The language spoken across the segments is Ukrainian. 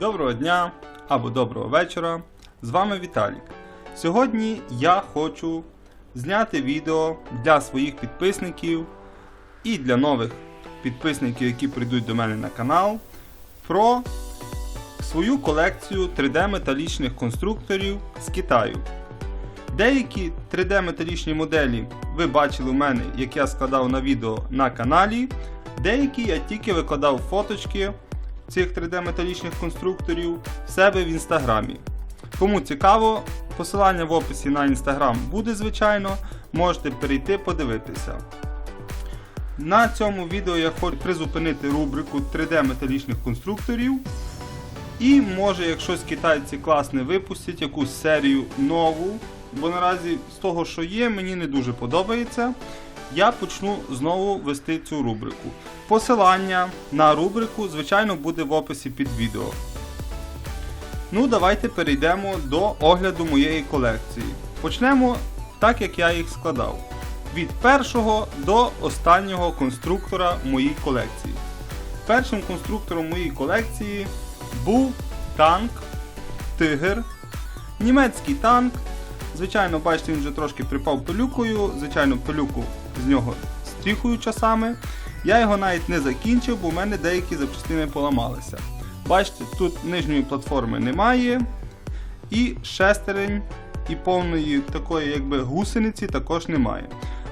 Доброго дня або доброго вечора. З вами Віталік. Сьогодні я хочу зняти відео для своїх підписників і для нових підписників, які прийдуть до мене на канал, про свою колекцію 3D металічних конструкторів з Китаю. Деякі 3D металічні моделі ви бачили у мене, як я складав на відео на каналі. Деякі я тільки викладав фоточки цих 3D металічних конструкторів в себе в інстаграмі. Кому цікаво, посилання в описі на інстаграм буде, звичайно, можете перейти подивитися. На цьому відео я хочу призупинити рубрику 3D металічних конструкторів. І може, якщо китайці класне випустять якусь серію нову, бо наразі з того, що є, мені не дуже подобається. Я почну знову вести цю рубрику. Посилання на рубрику, звичайно, буде в описі під відео. Ну, давайте перейдемо до огляду моєї колекції. Почнемо так, як я їх складав. Від першого до останнього конструктора моїй колекції. Першим конструктором моєї колекції був танк Тигр. Німецький танк. Звичайно, бачите, він вже трошки припав пилюкою. Звичайно, пилюку з нього стріхую часами. Я його навіть не закінчив, бо в мене деякі запчастини поламалися. Бачите, тут нижньої платформи немає. І шестерень і повної такої якби гусениці також немає.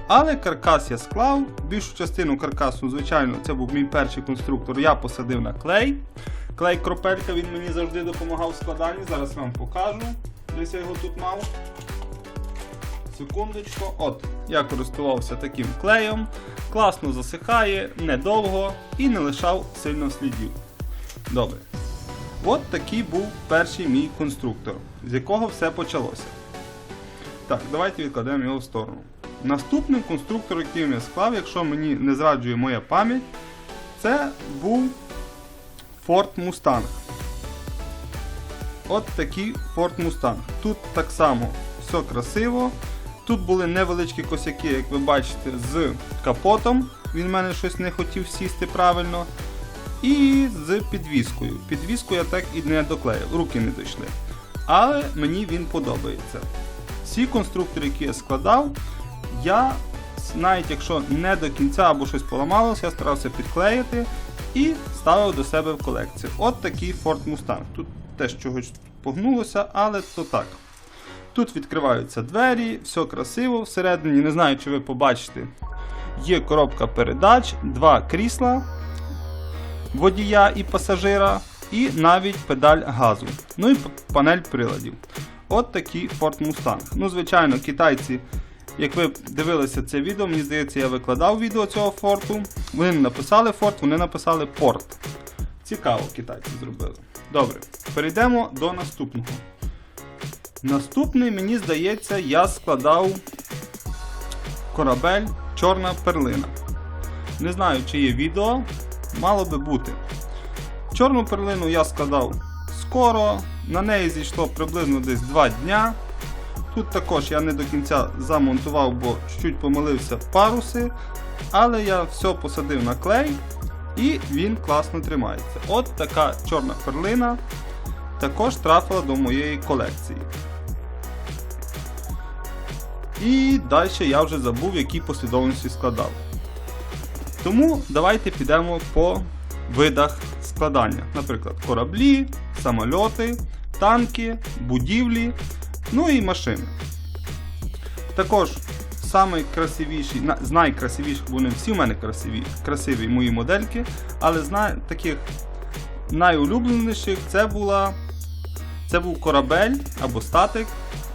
Але каркас я склав, більшу частину каркасу, звичайно, це був мій перший конструктор, я посадив на клей. Клей кропелька він мені завжди допомагав в складанні, зараз вам покажу. Десь я його тут мав. Секундочку. От, я користувався таким клеєм. Класно засихає, недовго і не лишав сильно слідів. Добре. От такий був перший мій конструктор, з якого все почалося. Так, давайте відкладемо його в сторону. Наступним конструктором, який я склав, якщо мені не зраджує моя пам'ять, це був Ford Mustang. От такий Ford Mustang. Тут так само все красиво. Тут були невеличкі косяки, як ви бачите, з капотом. Він в мене щось не хотів сісти правильно. І з підвіскою. Підвіску я так і не доклеїв, руки не дійшли. Але мені він подобається. Всі конструктори, які я складав, я навіть якщо не до кінця або щось поламалося, я старався підклеїти і ставив до себе в колекцію. От такий Ford Mustang. Тут теж чогось погнулося, але то так. Тут відкриваються двері, все красиво. Всередині, не знаю, чи ви побачите, є коробка передач, два крісла водія і пасажира, і навіть педаль газу. Ну і панель приладів. От такий Ford Mustang. Ну, звичайно, китайці, як ви дивилися це відео, мені здається, я викладав відео цього форту. Вони не написали Ford, вони написали порт. Цікаво, китайці зробили. Добре, перейдемо до наступного. Наступний, мені здається, я складав корабель Чорна перлина. Не знаю, чи є відео, мало би бути. Чорну перлину я складав скоро, на неї зійшло приблизно десь 2 дня. Тут також я не до кінця замонтував, бо чуть помилився паруси. Але я все посадив на клей і він класно тримається. От така чорна перлина також трапила до моєї колекції. І далі я вже забув, в якій послідовності складав. Тому давайте підемо по видах складання. Наприклад, кораблі, самольоти, танки, будівлі, ну і машини. Також найкрасивіші, з найкрасивіших, вони всі в мене красиві, красиві мої модельки, але з таких найулюбленіших це була це був корабель або статик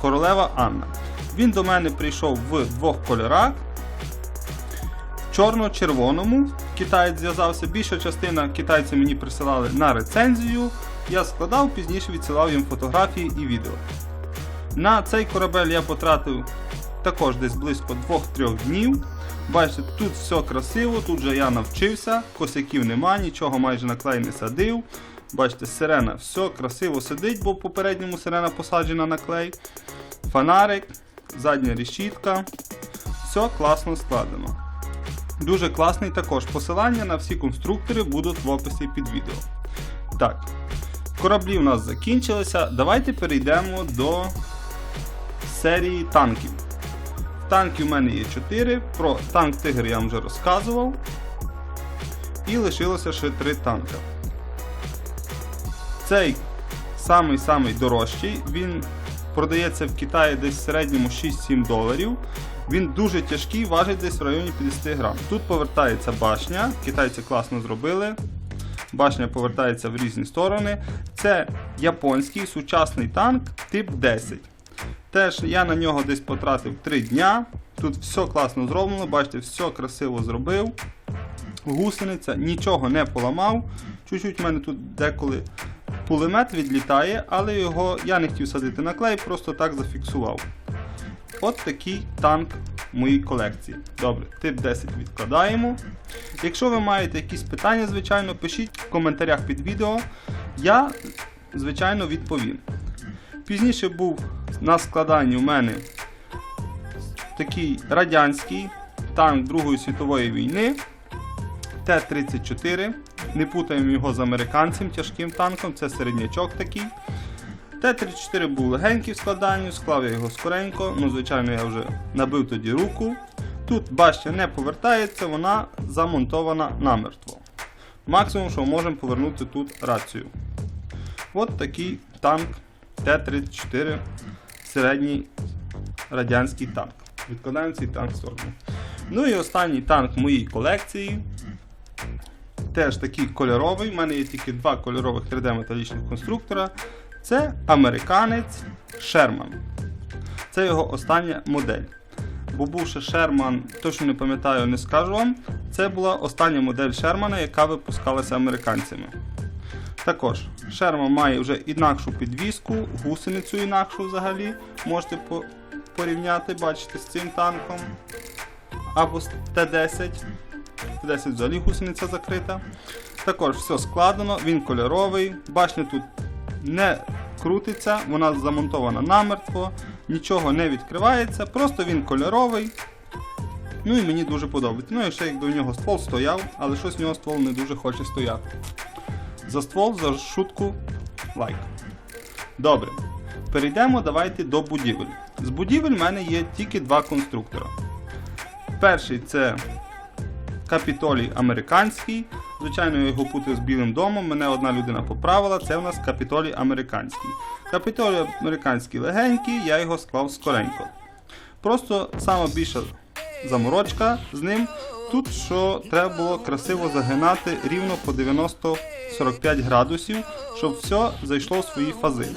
Королева Анна. Він до мене прийшов в двох кольорах. Чорно-червоному китаєць зв'язався. Більша частина китайці мені присилали на рецензію. Я складав, пізніше відсилав їм фотографії і відео. На цей корабель я потратив також десь близько 2-3 днів. Бачите, тут все красиво, тут же я навчився, косяків нема, нічого майже на клей не садив. Бачите, сирена все красиво сидить, бо в попередньому сирена посаджена на клей. Фонарик, задня решітка. Все класно складено. Дуже класний також. Посилання на всі конструктори будуть в описі під відео. Так. Кораблі у нас закінчилися. Давайте перейдемо до серії танків. Танків у мене є 4. Про танк Тигр я вам вже розказував. І лишилося ще 3 танка. Цей самий-самий дорожчий. Він продається в Китаї десь в середньому 6-7 доларів. Він дуже тяжкий, важить десь в районі 50 грам. Тут повертається башня, китайці класно зробили. Башня повертається в різні сторони. Це японський сучасний танк тип 10. Теж я на нього десь потратив 3 дня. Тут все класно зроблено, бачите, все красиво зробив. Гусениця, нічого не поламав. Чуть-чуть в мене тут деколи пулемет відлітає, але його я не хотів садити на клей, просто так зафіксував. От такий танк моїй колекції. Добре, тип 10 відкладаємо. Якщо ви маєте якісь питання, звичайно, пишіть в коментарях під відео. Я, звичайно, відповім. Пізніше був на складанні у мене такий радянський танк Другої світової війни Т-34. Не путаємо його з американцем тяжким танком, це середнячок такий. Т-34 був легенький в складанні, склав я його скоренько, ну, звичайно, я вже набив тоді руку. Тут башня не повертається, вона замонтована намертво. Максимум, що можемо повернути тут рацію. От такий танк Т-34, середній радянський танк. Відкладаємо цей танк в сторону. Ну і останній танк моїй колекції. Теж такий кольоровий. У мене є тільки два кольорових 3D металічних конструктора. Це американець Sherman. Це його остання модель. Бо був ще Sherman, точно не пам'ятаю, не скажу вам. Це була остання модель Sherman, яка випускалася американцями. Також Sherman має вже інакшу підвіску, гусеницю інакшу взагалі. Можете порівняти, бачите, з цим танком. Або з Т-10. Т-10 взагалі гусениця закрита. Також все складено, він кольоровий, башня тут не крутиться, вона замонтована намертво, нічого не відкривається, просто він кольоровий. Ну і мені дуже подобається. Ну і ще якби в нього ствол стояв, але щось в нього ствол не дуже хоче стояти. За ствол, за шутку лайк. Добре. Перейдемо давайте до будівель. З будівель в мене є тільки два конструктора. Перший це Капітолій американський. Звичайно, його путаю з Білим домом. Мене одна людина поправила. Це у нас капітолій американський. Капітолій американський легенький, я його склав скоренько. Просто сама більша заморочка з ним. Тут що треба було красиво загинати рівно по 90-45 градусів, щоб все зайшло в свої фази.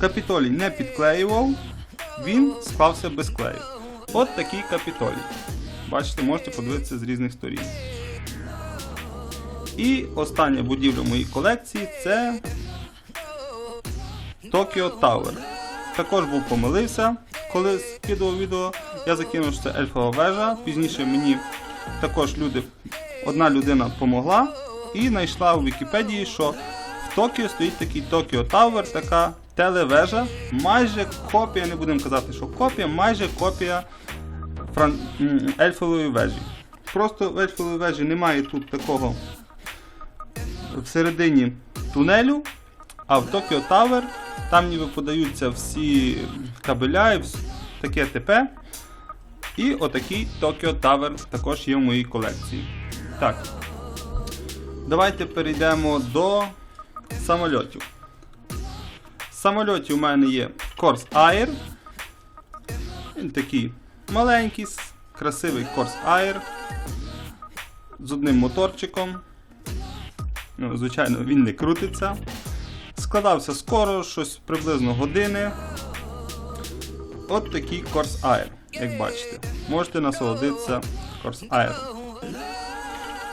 Капітолій не підклеював, він склався без клею. От такий капітолій. Бачите, можете подивитися з різних сторін. І остання будівля моїй колекції це Tokyo Tower. Також був помилився, коли скидував відео. Я закинув, що це ельфова вежа. Пізніше мені також люди, одна людина помогла і знайшла у Вікіпедії, що в Токіо стоїть такий Tokyo Tower, така телевежа, майже копія, не будемо казати, що копія, майже копія фран... ельфової вежі. Просто в ельфової вежі немає тут такого всередині тунелю, а в Tokyo Tower там ніби подаються всі кабеля і таке ТП. І отакий Tokyo Tower також є в моїй колекції. Так. Давайте перейдемо до самольотів. З самольотів у мене є Corse Air. Він такий маленький, красивий Corse Air з одним моторчиком. Ну, звичайно, він не крутиться. Складався скоро, щось приблизно години. От такий Corse Air, як бачите. Можете насолодитися Corse Air.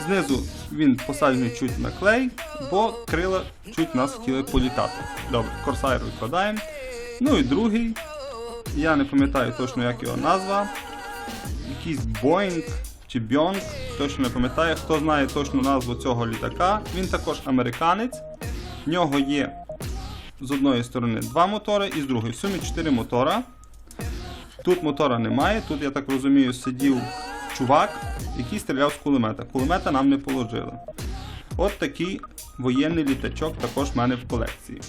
Знизу він посаджений чуть на клей, бо крила чуть нас хотіли політати. Добре, Corse Air викладаємо. Ну і другий. Я не пам'ятаю точно, як його назва. Якийсь Boeing чи Beyond, точно не пам'ятаю. Хто знає точну назву цього літака, він також американець. В нього є з одної сторони два мотори і з другої. В сумі 4 мотора. Тут мотора немає, тут, я так розумію, сидів чувак, який стріляв з кулемета. Кулемета нам не положили. От такий воєнний літачок також в мене в колекції.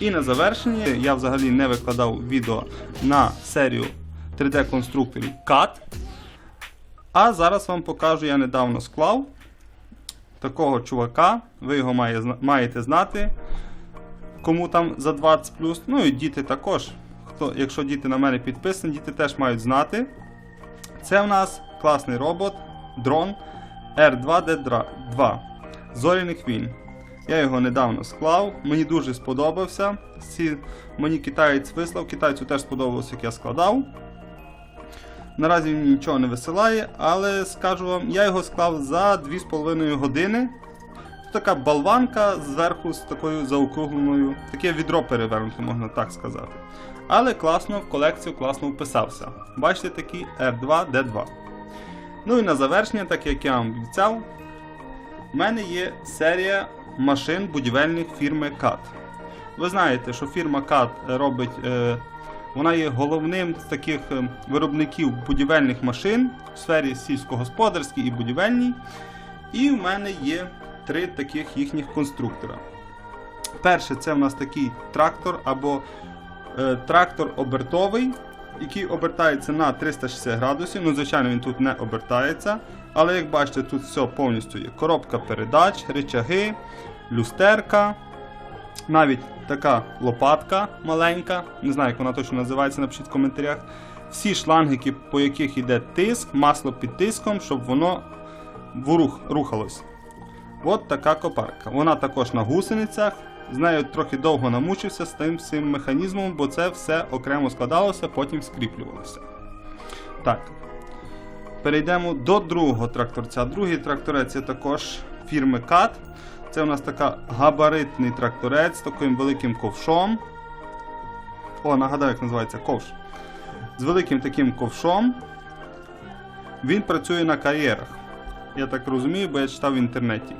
І на завершення я взагалі не викладав відео на серію 3D-конструкторів CAD. А зараз вам покажу, я недавно склав такого чувака. Ви його має, маєте знати, кому там за 20 Ну і діти також. Хто, якщо діти на мене підписані, діти теж мають знати. Це в нас класний робот, дрон R2D2 Зоряних війн. Я його недавно склав, мені дуже сподобався. Всі, мені китаєць вислав, китайцю теж сподобалося, як я складав. Наразі він нічого не висилає, але скажу вам, я його склав за 2,5 години. Така болванка зверху з такою заокругленою, таке відро перевернуте, можна так сказати. Але класно в колекцію класно вписався. Бачите такий R2D2. Ну і на завершення, так як я вам обіцяв, в мене є серія машин будівельних фірми CAT. Ви знаєте, що фірма CAT робить, е, вона є головним з таких е, виробників будівельних машин в сфері сільськогосподарській і будівельній. І в мене є три таких їхніх конструктора. Перше, це в нас такий трактор або е, трактор обертовий, який обертається на 360 градусів. Ну, звичайно, він тут не обертається. Але як бачите, тут все повністю є. Коробка передач, речаги, люстерка, навіть така лопатка маленька. Не знаю, як вона точно називається, напишіть в коментарях. Всі шлангики, по яких йде тиск, масло під тиском, щоб воно в рух, рухалось. От така копарка. Вона також на гусеницях. З нею трохи довго намучився з тим всім механізмом, бо це все окремо складалося, потім скріплювалося. Так. Перейдемо до другого тракторця. Другий тракторець є також фірми CAT. Це у нас така габаритний тракторець з таким великим ковшом. О, нагадаю, як називається ковш. З великим таким ковшом. Він працює на кар'єрах. Я так розумію, бо я читав в інтернеті.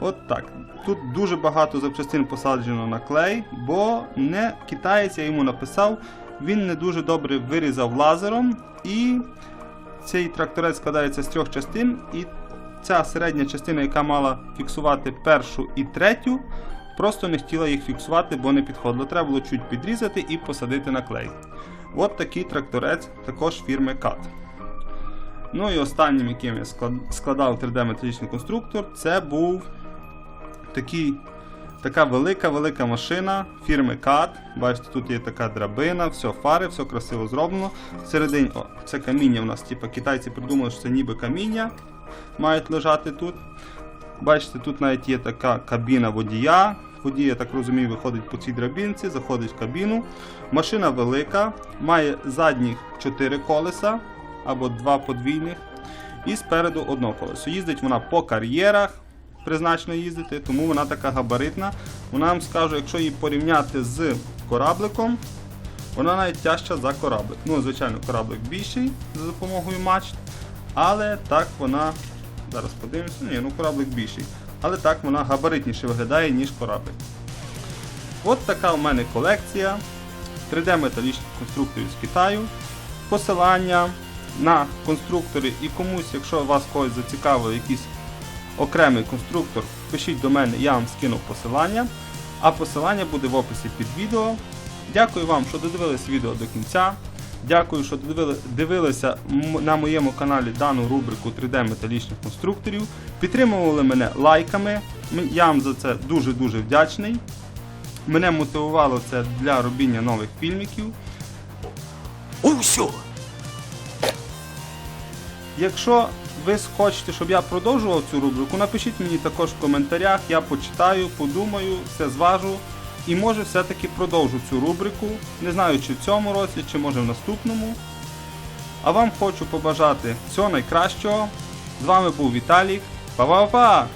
От так. Тут дуже багато запчастин посаджено на клей, бо не китаєць, я йому написав, він не дуже добре вирізав лазером. І цей тракторець складається з трьох частин. І ця середня частина, яка мала фіксувати першу і третю, просто не хотіла їх фіксувати, бо не підходило. Треба було чуть підрізати і посадити на клей. От такий тракторець також фірми CAT. Ну і останнім, яким я складав 3D-металічний конструктор, це був такий, така велика-велика машина фірми CAT. Бачите, тут є така драбина, все фари, все красиво зроблено. Всередині, о, це каміння у нас, типу, китайці придумали, що це ніби каміння мають лежати тут. Бачите, тут навіть є така кабіна водія. Водій, я так розумію, виходить по цій драбінці, заходить в кабіну. Машина велика, має задніх 4 колеса або 2 подвійних. І спереду одно колесо. Їздить вона по кар'єрах, призначено їздити, тому вона така габаритна. Вона вам скажу, якщо її порівняти з корабликом, вона навіть тяжча за кораблик. Ну, звичайно, кораблик більший за допомогою мачт, але так вона. Зараз подивимося, ні, ну кораблик більший. Але так вона габаритніше виглядає, ніж кораблик. От така у мене колекція 3D-металічних конструкторів з Китаю. Посилання на конструктори і комусь, якщо вас когось зацікавив якийсь окремий конструктор, пишіть до мене, я вам скину посилання. А посилання буде в описі під відео. Дякую вам, що додивились відео до кінця. Дякую, що дивилися на моєму каналі дану рубрику 3D металічних конструкторів. Підтримували мене лайками. Я вам за це дуже-дуже вдячний. Мене мотивувало це для робіння нових фільміків. Усьо! Якщо ви хочете, щоб я продовжував цю рубрику, напишіть мені також в коментарях, я почитаю, подумаю, все зважу. І може все-таки продовжу цю рубрику. Не знаю, чи в цьому році, чи може в наступному. А вам хочу побажати всього найкращого. З вами був Віталік. Па-па-па!